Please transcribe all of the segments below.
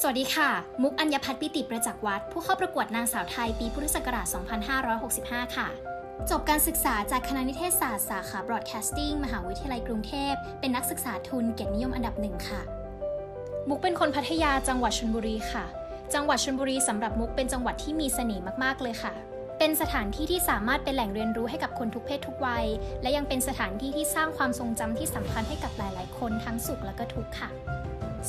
สวัสดีค่ะ มุกอัญญพัฒน์ปิติประจักษ์วัด ผู้เข้าประกวดนางสาวไทยปีพุทธศักราช 2565 ค่ะ จบการศึกษาจากคณะนิเทศศาสตร์สาขา Broadcasting มหาวิทยาลัยกรุงเทพ เป็นนักศึกษาทุนเกียรตินิยมอันดับหนึ่งค่ะ มุกเป็นคนพัทยาจังหวัดชลบุรีค่ะ จังหวัดชลบุรีสำหรับมุกเป็นจังหวัดที่มีเสน่ห์มากๆเลยค่ะ เป็นสถานที่ที่สามารถเป็นแหล่งเรียนรู้ให้กับคนทุกเพศทุกวัย และยังเป็นสถานที่ที่สร้างความทรงจำที่สำคัญให้กับหลาย ๆ คนทั้งสุขและก็ทุกข์ค่ะ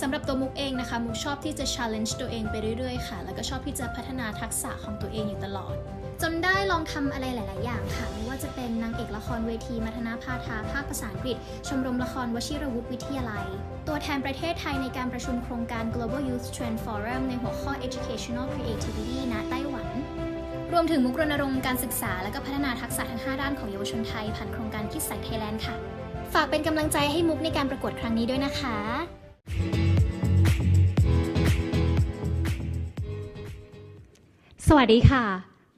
สำหรับตัวมุกเองนะคะ มุกชอบที่จะ challenge ตัวเองไปเรื่อยๆ ค่ะ แล้วก็ชอบที่จะพัฒนาทักษะของตัวเองอยู่ตลอด จนได้ลองทำอะไรหลาย ๆ อย่างค่ะ ไม่ว่าจะเป็นนางเอกละครเวทีมัทนาพาทาภาคภาษาอังกฤษ ชมรมละครวชิรวุฒิวิทยาลัย ตัวแทนประเทศไทยในการประชุมโครงการ Global Youth Trend Forum ในหัวข้อ Educational Creativity ณไต้หวันรวมถึงมุกรณรงค์การศึกษา และก็พัฒนาทักษะทั้ง 5 ด้านของเยาวชนไทย ผ่านโครงการคิดใส่ไทยแลนด์ค่ะ ฝากเป็นกำลังใจให้มุกในการประกวดครั้งนี้ด้วยนะคะ สวัสดีค่ะ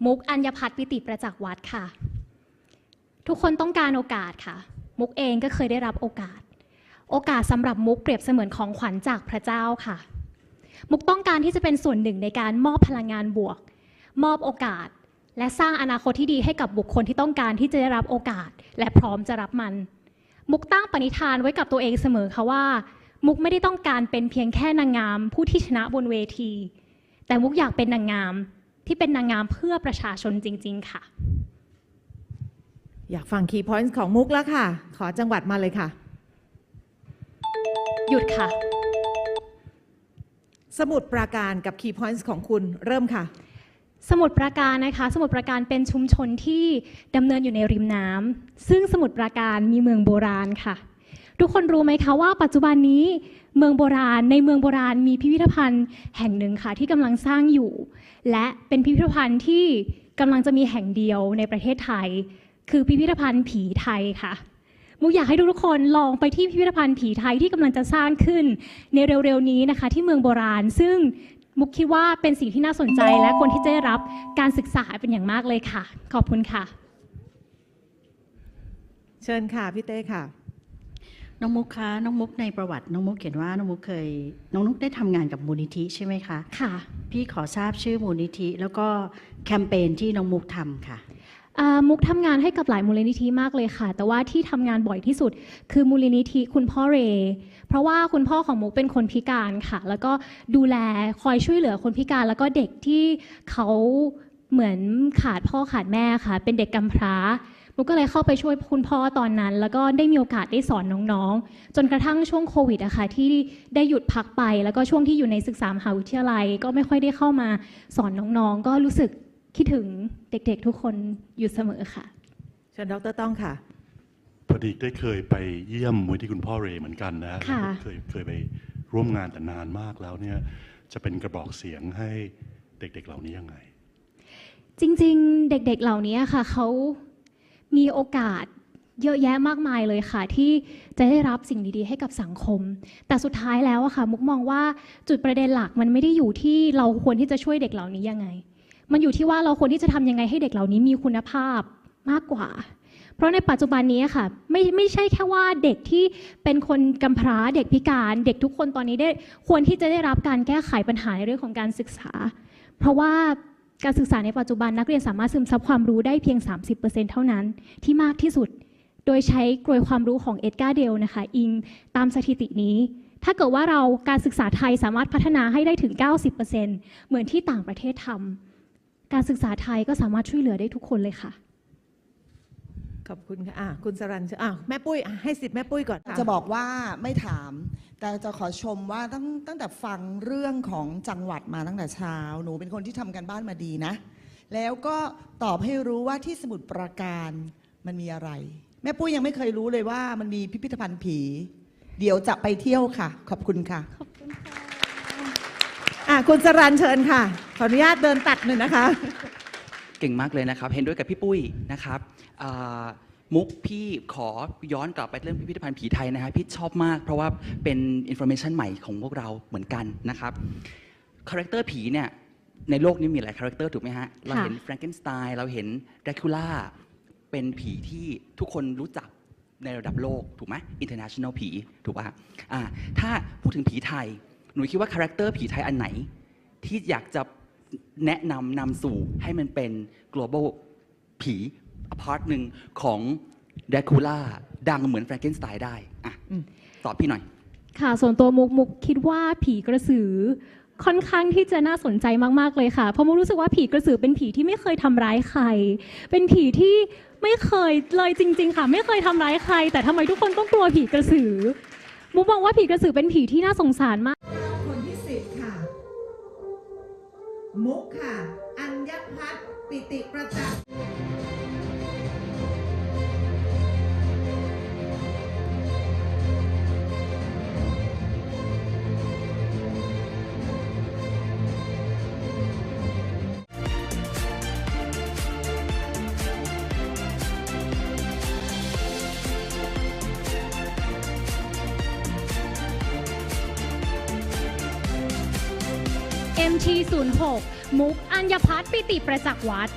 มุกอัญญพัฒน์ปิติประจักษ์วัดค่ะ ทุกคนต้องการโอกาสค่ะ มุกเองก็เคยได้รับโอกาส โอกาสสำหรับมุกเปรียบเสมือนของขวัญจากพระเจ้าค่ะ มุกต้องการที่จะเป็นส่วนหนึ่งในการมอบพลังงานบวก มอบโอกาส และสร้างอนาคตที่ดีให้กับบุคคลที่ต้องการที่จะได้รับโอกาส และพร้อมจะรับมัน มุกตั้งปณิธานไว้กับตัวเองเสมอค่ะว่า มุกไม่ได้ต้องการเป็นเพียงแค่นางงาม ผู้ที่ชนะบนเวที แต่มุกอยากเป็นนางงาม ที่เป็นนางงามเพื่อประชาชนจริง ๆ ค่ะ อยากฟังคีย์พอยต์ของมุกแล้วค่ะ ขอจังหวัดมาเลยค่ะ หยุดค่ะ สมุดปราการกับคีย์พอยต์ของคุณเริ่มค่ะสมุทรปราการนะคะ สมุทรปราการเป็นชุมชนที่ดำเนินอยู่ในริมน้ำซึ่งสมุทรปราการมีเมืองโบราณค่ะ ทุกคนรู้ไหมคะว่าปัจจุบันนี้เมืองโบราณในเมืองโบราณมีพิพิธภัณฑ์แห่งหนึ่งค่ะที่กำลังสร้างอยู่ และเป็นพิพิธภัณฑ์ที่กำลังจะมีแห่งเดียวในประเทศไทย คือพิพิธภัณฑ์ผีไทยค่ะมุกอยากให้ทุกๆคนลองไปที่พิพิธภัณฑ์ผีไทยที่กำลังจะสร้างขึ้น ในเร็วๆนี้นะคะ ที่เมืองโบราณ ซึ่งมุกคิดว่าเป็นสิ่งที่น่าสนใจและคนที่จะได้รับการศึกษาเป็นอย่างมากเลยค่ะ ขอบคุณค่ะ เชิญค่ะพี่เต้ค่ะ น้องมุกคะน้องมุกในประวัติน้องมุกเขียนว่าน้องมุกเคย น้องมุกได้ทำงานกับมูลนิธิใช่ไหมคะค่ะ พี่ขอทราบชื่อมูลนิธิ แล้วก็แคมเปญที่น้องมุกทำค่ะ อ่ามุกทำงานให้กับหลายมูลนิธิมากเลยค่ะ แต่ว่าที่ทำงานบ่อยที่สุด คือมูลนิธิคุณพ่อเรย์เพราะว่าคุณพ่อของมุกเป็นคนพิการค่ะ แล้วก็ดูแลคอยช่วยเหลือคนพิการ แล้วก็เด็กที่เขาเหมือนขาดพ่อขาดแม่ค่ะ เป็นเด็กกำพร้า มุกก็เลยเข้าไปช่วยคุณพ่อตอนนั้น แล้วก็ได้มีโอกาสได้สอนน้องๆ จนกระทั่งช่วงโควิดอะค่ะที่ได้หยุดพักไป แล้วก็ช่วงที่อยู่ในศึกษามหาวิทยาลัย ก็ไม่ค่อยได้เข้ามาสอนน้องๆ ก็รู้สึกคิดถึงเด็กๆ ทุกคนอยู่เสมอค่ะเชิญดรต้องค่ะพอดีได้เคยไปเยี่ยมมูลที่คุณพ่อเรย์เหมือนกันนะค่ะเคยเคยไปร่วมงานแต่นานมากแล้วเนี่ยจะเป็นกระบอกเสียงให้เด็กๆเหล่านี้ยังไง จริง ๆ เด็กๆเหล่านี้ค่ะเขา มีโอกาสเยอะแยะมากมายเลยค่ะ ที่จะได้รับสิ่งดีๆ ให้กับสังคม แต่สุดท้ายแล้วอะค่ะ มุกมองว่าจุดประเด็นหลักมันไม่ได้อยู่ที่เราควรที่จะช่วยเด็กเหล่านี้ยังไง มันอยู่ที่ว่าเราควรที่จะทำยังไงให้เด็กเหล่านี้มีคุณภาพมากกว่า เพราะในปัจจุบันนี้ค่ะ ไม่ไม่ใช่แค่ว่าเด็กที่เป็นคนกำพร้าเด็กพิการเด็กทุกคนตอนนี้ได้ควรที่จะได้รับการแก้ไขปัญหาในเรื่องของการศึกษา เพราะว่า การศึกษาในปัจจุบันนักเรียนสามารถซึมซับความรู้ได้เพียง 30%เท่านั้น ที่มากที่สุด โดยใช้กลวยความรู้ของเอ็ดการ์เดลนะคะอิงตามสถิตินี้ ถ้าเกิดว่าเราการศึกษาไทยสามารถพัฒนาให้ได้ถึง 90%เหมือนที่ต่างประเทศทำการศึกษาไทยก็สามารถช่วยเหลือได้ทุกคนเลยค่ะขอบคุณค่ะอะคุณสรันเชิญอะแม่ปุ้ยอะให้สิทธิ์แม่ปุ้ยก่อนค่จะบอกว่าไม่ถาม แต่จะขอชมว่าตั้งตั้งแต่ฟังเรื่องของจังหวัดมาตั้งแต่เช้า หนูเป็นคนที่ทำกันบ้านมาดีนะ แล้วก็ตอบให้รู้ว่าที่สมุทรปราการมันมีอะไร แม่ปุ้ยยังไม่เคยรู้เลยว่ามันมีพิพิธภัณฑ์ผี เดี๋ยวจะไปเที่ยวค่ะ ขอบคุณค่ะอะคุณสรันเชิญค่ะ ขออนุญาตเดินตัดหน่อยนะคะ เก่งมากเลยนะครับ เห็นด้วยกับพี่ปุ้ยนะครับอ่า มุกพี่ขอย้อนกลับไปเรื่องพิพิธภัณฑ์ผีไทยนะฮะพี่ชอบมาก เพราะว่าเป็นอินโฟ a t ชันใหม่ของพวกเราเหมือนกันนะครับคาแรคเตอร์ผีเนี่ยในโลกนี้มีหลายคาแรคเตอร์ถูกไหมฮะ เราเห็นแฟรงเกนสไตน์เราเห็นแดร c คูล่าเป็นผีที่ทุกคนรู้จักในระดับโลกถูกไหม international ผีถูกป่ะฮะอ่าถ้าพูดถึงผีไทย หนูคิดว่าคาแรคเตอร์ผีไทยอันไหน ที่อยากจะแนะนำนำสู่ให้มันเป็น global ผีอ พาร์ตหนึ่งของเดคูล่าดังเหมือนแฟรงเกนสไตน์ได้อะอืมตอบพี่หน่อย ค่ะส่วนตัวมุกมุกคิดว่าผีกระสือค่อนข้างที่จะน่าสนใจมากๆเลยค่ะ เพราะมุกรู้สึกว่าผีกระสือเป็นผีที่ไม่เคยทำร้ายใคร เป็นผีที่ไม่เคยเลยจริง ๆ ค่ะ ไม่เคยทำร้ายใคร แต่ทำไมทุกคนต้องกลัวผีกระสือ มุกมองว่าผีกระสือเป็นผีที่น่าสงสารมาก คนที่สิบค่ะ มุกค่ะ อัญพัฒน์ปิติประจักษ์ MT06 มุกอัญญพัฒน์ปิติประจักษ์วัด